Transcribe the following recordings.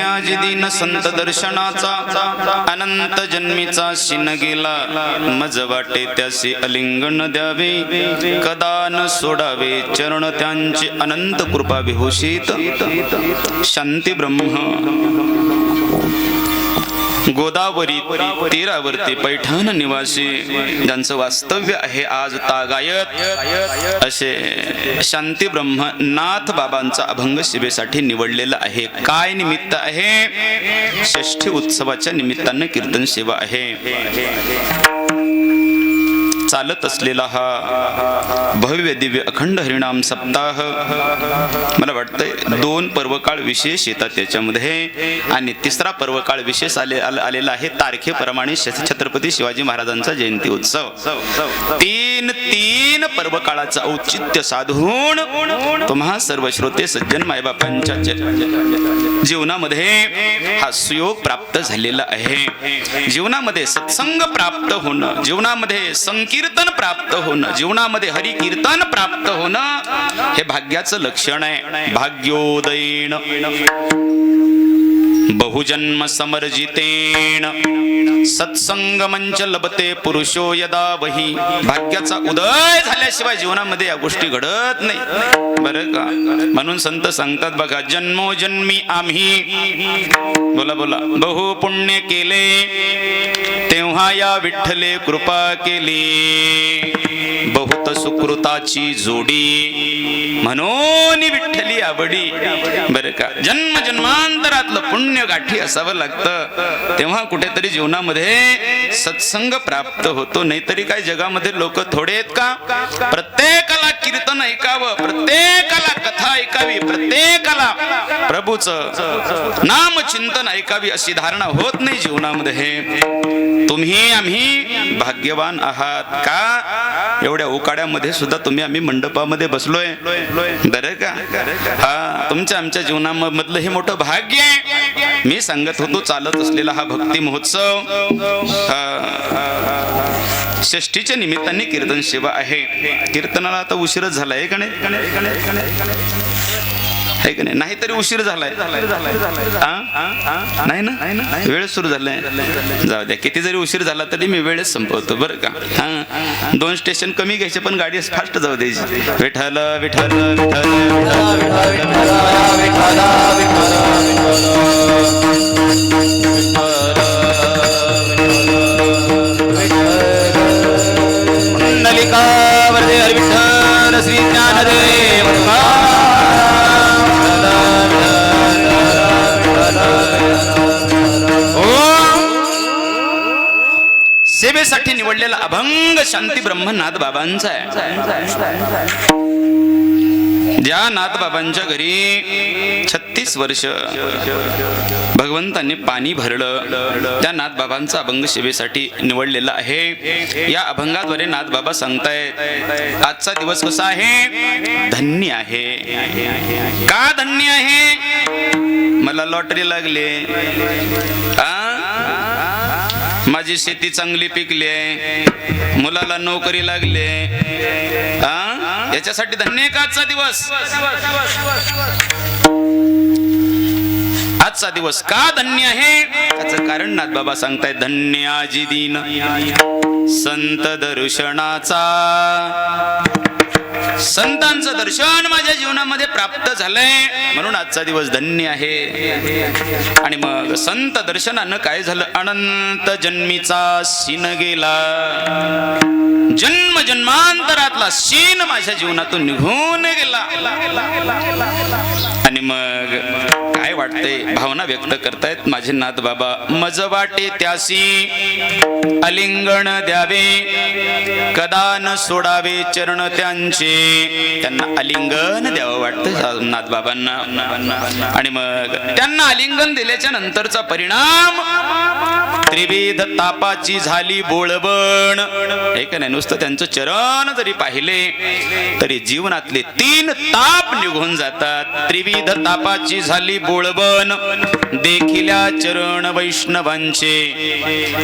धन्याजी दिन संत दर्शनाचा अनंत जन्मीचा शिन गेला. मज वाटे त्यासी अलिंगण द्यावे कदा न सोडावे चरण त्यांचे अनंत कृपा विभूषित शांती ब्रह्म. गोदावरी तीरावरती पैठण निवासी ज्यांचं वास्तव्य आहे आज तागायत असे शांती ब्रह्म नाथ बाबांचा अभंग शिबेसाठी निवडलेला आहे. काय निमित्त आहे? षष्ठी उत्सवाच्या निमित्तानं कीर्तन सेवा आहे. चालत असलेला हा भव्य दिव्य अखंड हरिणाम सप्ताह. मला वाटतंय दोन पर्वकाळ विशेष येतात त्याच्यामध्ये. आणि तिसरा पर्वकाळ विशेष आले आलेला आहे तारखेप्रमाणे श- छत्रपती शिवाजी महाराजांचा जयंती उत्सव. तीन तीन पर्वकाळाचं औचित्य साधून तुम्हा सर्व श्रोते सज्जन मायबापांच्या जीवनामध्ये हा सुयोग प्राप्त झालेला आहे. जीवनामध्ये सत्संग प्राप्त होणं जीवनामध्ये कीर्तन प्राप्त होणं. जीवनामध्ये हरी कीर्तन प्राप्त होणं हे भाग्याचं लक्षण आहे. भाग्योदयीन. बहुजन्म समर्जितेन सत्संग मंच लभते पुरुषो यदा वही। भाग्याचा उदय झाल्याशिवाय जीवनामध्ये या गोष्टी घडत नाही. बरं का? म्हणून संत सांगतात बघा जन्मोजन्मी आम्ही. बोला बोला. बहु पुण्य केले तेव्हा या विठ्ठले कृपा केली. बहुत सुकृताची जोडी म्हणून विठ्ठली आवडी. बरं का? जन्म जन्मांतरातलं पुण्य गाठी असावं लागतं. तेव्हा कुठेतरी जीवनामध्ये सत्संग प्राप्त होतो. नाहीतरी काय जगामध्ये लोक थोडे आहेत का? प्रत्येकाला कीर्तन ऐकावं प्रत्येकाला कथा ऐकावी प्रत्येकाला प्रभूच नाम चिंतन ऐकावी अशी धारणा होत नाही जीवनामध्ये. तुम्ही आम्ही भाग्यवान आहात का? एवढ्या उकाड्यामध्ये सुद्धा तुम्ही आम्ही मंडपामध्ये बसलोय. बरं का? हा तुमच्या आमच्या जीवनामधलं हे मोठं भाग्य आहे. मी सांगत होतो चालत असलेला हा भक्ती महोत्सव षष्टीच्या निमित्ताने कीर्तन सेवा आहे. कीर्तनाला आता उशीरच झालाय का नाही? आहे का नाही? नाहीतरी उशीर झालाय? नाही ना? वेळ सुरू झालाय. जाऊ द्या. किती जरी उशीर झाला तरी मी वेळच संपवतो बरं का? हा? दोन स्टेशन कमी घ्यायचे पण गाडी फास्ट जाऊ द्यायची. विठ्ठल विठ्ठल विठ्ठल. सेवेसाठी निवडलेला अभंग शांती ब्रह्मनाथ बाबांचा आहे. ज्या नाथ बाबांच्या घरी छत्तीस वर्ष. भगवंतांनी पाणी भरलं. त्या नाथ बाबांचा अभंग सेवेसाठी निवडलेला आहे. या अभंगाद्वारे नाथ बाबा सांगतायत आजचा दिवस कसा आहे? धन्य आहे. का धन्य आहे? मला लॉटरी लागले. आ? माझी शेती चांगली पिकली आहे. मुलाला नोकरी लागली आहे. याच्यासाठी धन्य का आजचा दिवस? आजचा दिवस का धन्य आहे? त्याचं कारण नाथ बाबा सांगतायत धन्य आजी दिन. संत दर्शनाचा संतांचं दर्शन माझ्या जीवनामध्ये प्राप्त झालंय. म्हणून आजचा दिवस धन्य आहे. आणि मग संत दर्शनानं काय झालं? अनंत जन्मीचा सीन गेला. जन्म जन्मांतरातला सीन माझ्या जीवनातून निघून गेला. आणि मग काय वाटतंय? भावना व्यक्त करतायत माझे नाथ बाबा मज वाटे त्यासी अलिंगण द्यावे कदा न सोडावे चरण त्यांचे. त्यांना अलिंगन द्यावं वाटतं नाथ बाबांना आणि मग त्यांना अलिंगन दिल्याच्या नंतरचा परिणाम त्रिविध तापाची झाली बोळबण. हे का नाही नुसतं त्यांचं चरण जरी पाहिले तरी जीवनातले तीन ताप निघून जातात. त्रिविध तापाची झाली बोळबण देखिल्या चरण वैष्णवांचे.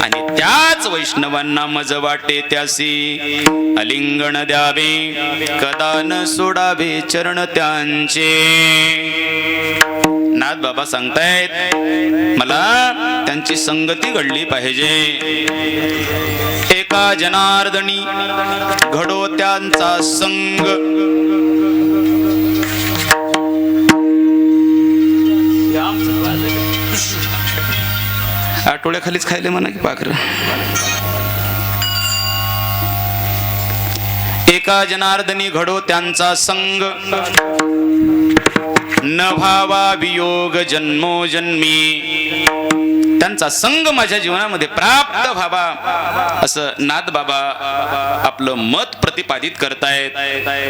आणि त्याच वैष्णवांना मज वाटे त्यासी. अलिंगण द्यावे कदा न सोडावे चरण त्यांचे. नाथ बाबा सांगतायत मला त्यांची संगती घडली पाहिजे. एका जनार्दनी घडो त्यांचा संग. आठवड्याखालीच खायले म्हणा की पाखर. एका जनार्दनी घडो त्यांचा संग. न भावा वियोग जन्मोजन्मी त्यांचा संघ माझ्या जीवनामध्ये प्राप्त व्हावा. असं नाथ बाबा आपलं मत प्रतिपादित करतायत.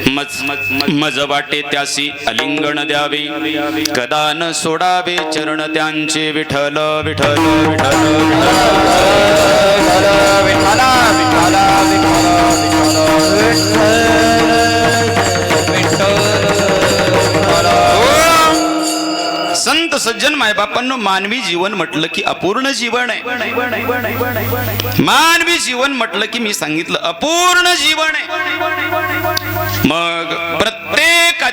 मज मज- मज वाटे त्यासी अलिंगण द्यावे. कदा न सोडावे चरण त्यांचे विठल विठल विठल मायबापांनो मानवी जीवन म्हटलं की अपूर्ण जीवन आहे. मानवी जीवन म्हटलं की मी सांगितलं अपूर्ण जीवन आहे.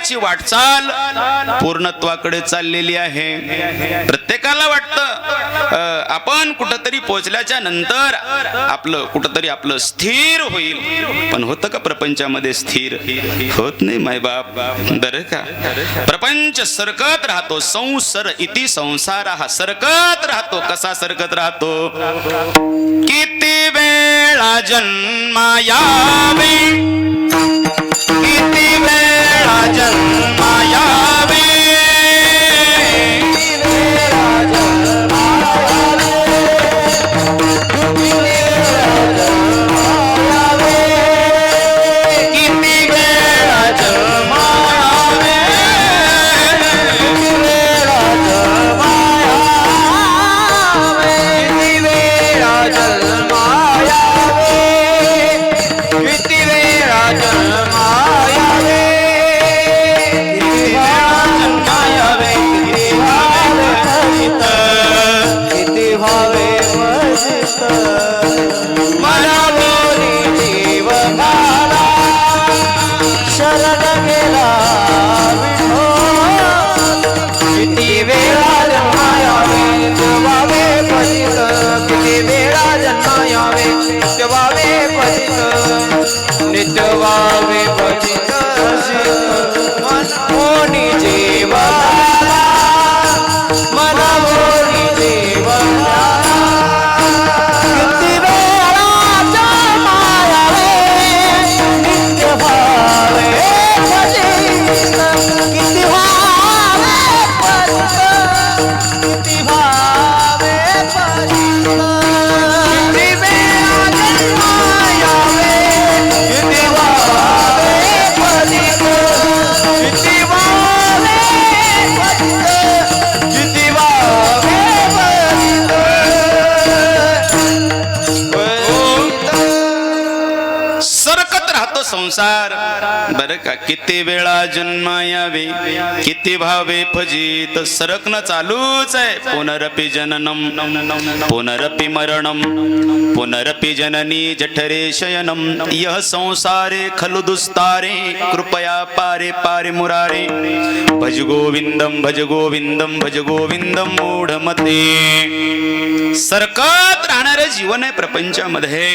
प्रत्येकाची वाटचाल पूर्णत्वाकडे चाललेली आहे. प्रत्येकाला वाटतं आपण कुठंतरी पोहोचल्याच्या नंतर आपलं कुठंतरी आपलं स्थिर होईल. पण होतं का प्रपंचामध्ये स्थिर? होत नाही मायबाप बरं का? प्रपंच सरकत राहतो संसर इति संसार हा सरकत राहतो. कसा सरकत राहतो? किती वेळा जन्मायावे जन्माया संसार. बर का? किती वेळा जन्मायावे किती भावे फजित. सरकणं चालूच आहे. पुनरपि जननम पुनरपि मरणम पुनरपि जननी जठरे शयनम. यह संसारे खलु दुस्तारे कृपया पारे पारे मुरारे. भज गोविंदम भज गोविंदम भज गोविंदम मूढमते. सरकार राहणारं जीवन आहे प्रपंचामध्ये.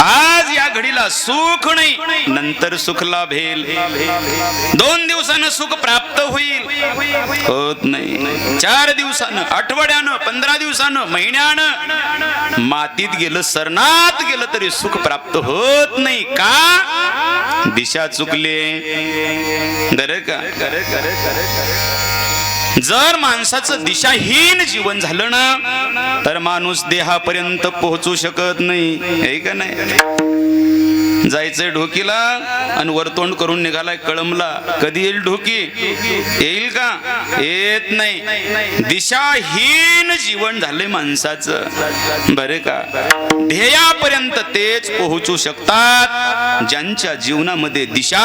आज या घडीला सुख नाही नंतर सुख लाभेल दोन दिवसानं सुख प्राप्त होईल. होत नाही. चार दिवसानं आठवड्यानं पंधरा दिवसानं महिन्यानं मातीत गेलं सरनात गेलं तरी सुख प्राप्त होत नाही. का? दिशा चुकले. गर का? जर माणसाचं दिशाहीन जीवन झालं ना तर माणूस देहापर्यंत पोहोचू शकत नाही. हे का नाही? जायचंय ढोकीला आणि वरतोंड करून निघालाय कळमला कधी येईल ढोकी? येईल का? येत नाही. दिशाहीन जीवन झालंय माणसाचं. बरे का? ध्येयापर्यंत तेच पोहोचू शकतात ज्यांच्या जीवनामध्ये दिशा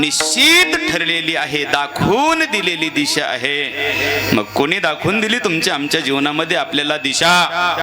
निश्चित ठरलेली आहे दाखवून दिलेली दिशा आहे. मग कोणी दाखवून दिली तुमच्या आमच्या जीवनामध्ये आपल्याला दिशा?